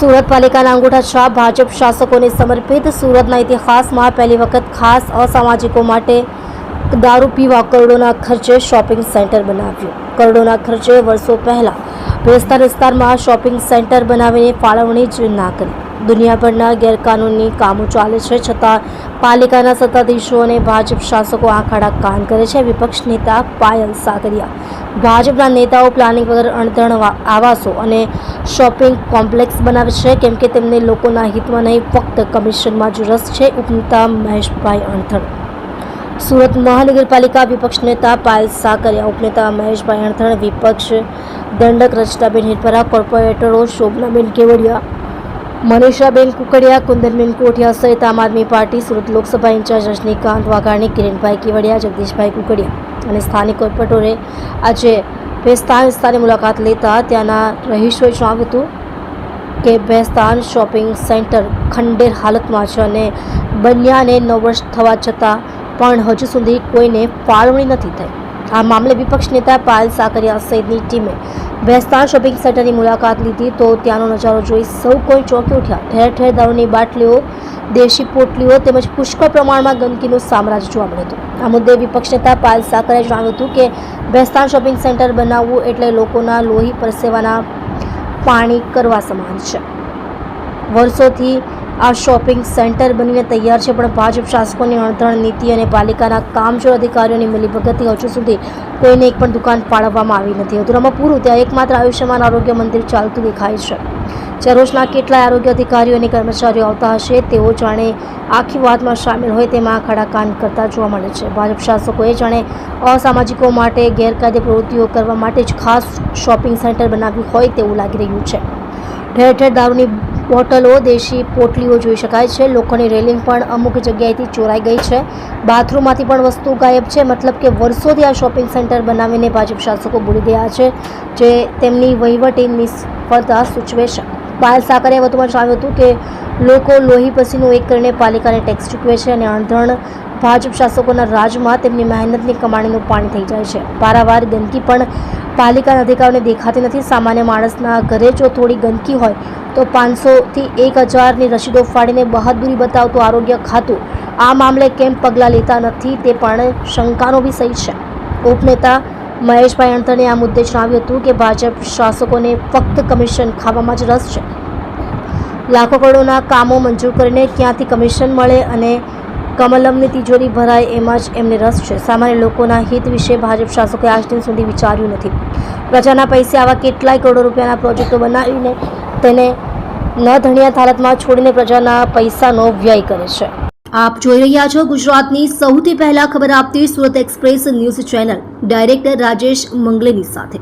સુરત પાલિકાના અંગૂઠા છાપ ભાજપ શાસકોને સમર્પિત. સુરતના ઇતિહાસમાં પહેલી વખત ખાસ અસામાજિકો માટે દારૂ પીવા કરોડોના ખર્ચે શોપિંગ સેન્ટર બનાવ્યું. કરોડોના ખર્ચે વર્ષો પહેલાં વિસ્તાર વિસ્તારમાં શોપિંગ સેન્ટર બનાવીને ફાળવણી જ ના કરી. દુનિયાભરના ગેરકાનૂની કામો ચાલે છે, છતાં પાલિકાના સત્તાધીશો અને ભાજપ શાસકો આંખાડા કાન કરે છે. વિપક્ષ નેતા પાયલ સાગરિયા, ભાજપના નેતાઓ પ્લાનિંગ વગર અણધણ આવાસો અને શોપિંગ કોમ્પ્લેક્સ બનાવે છે, કેમ કે તેમને લોકોના હિતમાં નહીં, ફક્ત કમિશનમાં જ રસ છે, ઉપનેતા મહેશભાઈ અણધણ. સુરત મહાનગરપાલિકા વિપક્ષ નેતા પાયલ સાકરિયા ઉપનેતા મહેશભાઈ અણથણ વિપક્ષ દંડક રચનાબેન હિરપરા, કોર્પોરેટરો શોભનાબેન કેવડિયા મનીષાબેન કુકડિયા કુંદનબેન કોઠિયા સહિત આમ આદમી પાર્ટી સુરત લોકસભા ઇન્ચાર્જ રજનીકાંત વાઘાણી, કિરણભાઈ કેવડિયા, જગદીશભાઈ કુકડિયા અને સ્થાનિક કોર્પોરેટરે આજે ભેસ્તાન વિસ્તારની મુલાકાત લેતા ત્યાંના રહીશોએ જણાવ્યું હતું કે ભેસ્તાન શોપિંગ સેન્ટર ખંડેર હાલતમાં છે અને બન્યાને નવ વર્ષ થવા છતાં પણ હજુ સુધી કોઈને ફાળવણી નથી થઈ. આ મામલે વિપક્ષ નેતા પાયલ સાકરિયા સહિતની ટીમે ભેસ્તાન શોપિંગ સેન્ટરની મુલાકાત લીધી તો ત્યાંનો નજારો જોઈ સૌ કોઈ ચોંકી ઉઠ્યા. ઠેર ઠેર દારૂની બાટલીઓ, દેશી પોટલીઓ તેમજ પુષ્કળ પ્રમાણમાં ગંદકીનું સામ્રાજ્ય જોવા મળ્યું હતું. આ મુદ્દે વિપક્ષ નેતા પાયલ સાકરે જણાવ્યું હતું કે ભેસ્તાન શોપિંગ સેન્ટર બનાવવું એટલે લોકોના લોહી પરસેવાના પાણી કરવા સમાન છે. વર્ષોથી આ શોપિંગ સેન્ટર બનીને તૈયાર છે, પણ ભાજપ શાસકોની અણધણ નીતિ અને પાલિકાના કામચોર અધિકારીઓની મિલીભગતથી હજુ સુધી કોઈને એક પણ દુકાન પાડવામાં આવી નથી. અધૂરામાં પૂરું, ત્યાં એકમાત્ર આયુષ્યમાન આરોગ્ય મંદિર ચાલતું દેખાય છે. જ્યાં રોજના કેટલાય આરોગ્ય અધિકારીઓ અને કર્મચારીઓ આવતા હશે, તેઓ જાણે આખી વાતમાં સામેલ હોય તેમાં ખડા કાન કરતા જોવા મળે છે. ભાજપ શાસકોએ જાણે અસામાજિકો માટે ગેરકાયદે પ્રવૃત્તિઓ કરવા માટે જ ખાસ શોપિંગ સેન્ટર બનાવ્યું હોય તેવું લાગી રહ્યું છે. ઠેર ઠેર દારૂની બોટલો દેશી પોટલીઓ જોઈ શકાય છે. લોકોની રેલિંગ પણ અમુક જગ્યાએથી ચોરાઈ ગઈ છે. બાથરૂમમાંથી પણ વસ્તુ ગાયબ છે. મતલબ કે વર્ષોથી આ શોપિંગ સેન્ટર બનાવીને ભાજપ શાસકો ભૂલી ગયા છે જે તેમની વહીવટી નિષ્ફળતા સૂચવે છે. પાયલ સાકરે વધુમાં જણાવ્યું હતું કે લોકો લોહી પસીનું એક કરીને પાલિકાને ટેક્સ ચૂકવે છે અને અણધણ ભાજપ શાસકોના રાજમાં તેમની મહેનતની કમાણીનું પાણી થઈ જાય છે. પારાવાર ગંદકી પણ પાલિકાના અધિકારીઓને દેખાતી નથી. સામાન્ય માણસના ઘરે જો થોડી ગંદકી હોય તો પાંચસોથી એક હજારની રસીદો ફાડીને બહાદુરી બતાવતું આરોગ્ય ખાતું. આ મામલે કેમ પગલાં લેતા નથી તે પણ શંકાનો વિષય છે. ઉપનેતા મહેશભાઈ અણતણે આ મુદ્દે જણાવ્યું હતું કે ભાજપ શાસકોને ફક્ત કમિશન ખાવામાં જ રસ છે. લાખો કરોડોના કામો મંજૂર કરીને ક્યાંથી કમિશન મળે અને કમલમની તિજોરી ભરાય એમાં જ એમને રસ છે. સામાન્ય લોકોના હિત વિશે ભાજપ શાસકોએ આજ દિન સુધી વિચાર્યું નથી. પ્રજાના પૈસે આવા કેટલાય કરોડો રૂપિયાના પ્રોજેક્ટો બનાવીને તેને ન ધણિયાત હાલતમાં છોડીને પ્રજાના પૈસાનો વ્યય કરે છે. આપ જોઈ રહ્યા છો ગુજરાતની સૌથી પહેલા ખબર આપતી Surat Express News channel. Director Rajesh મંગલેની સાથે.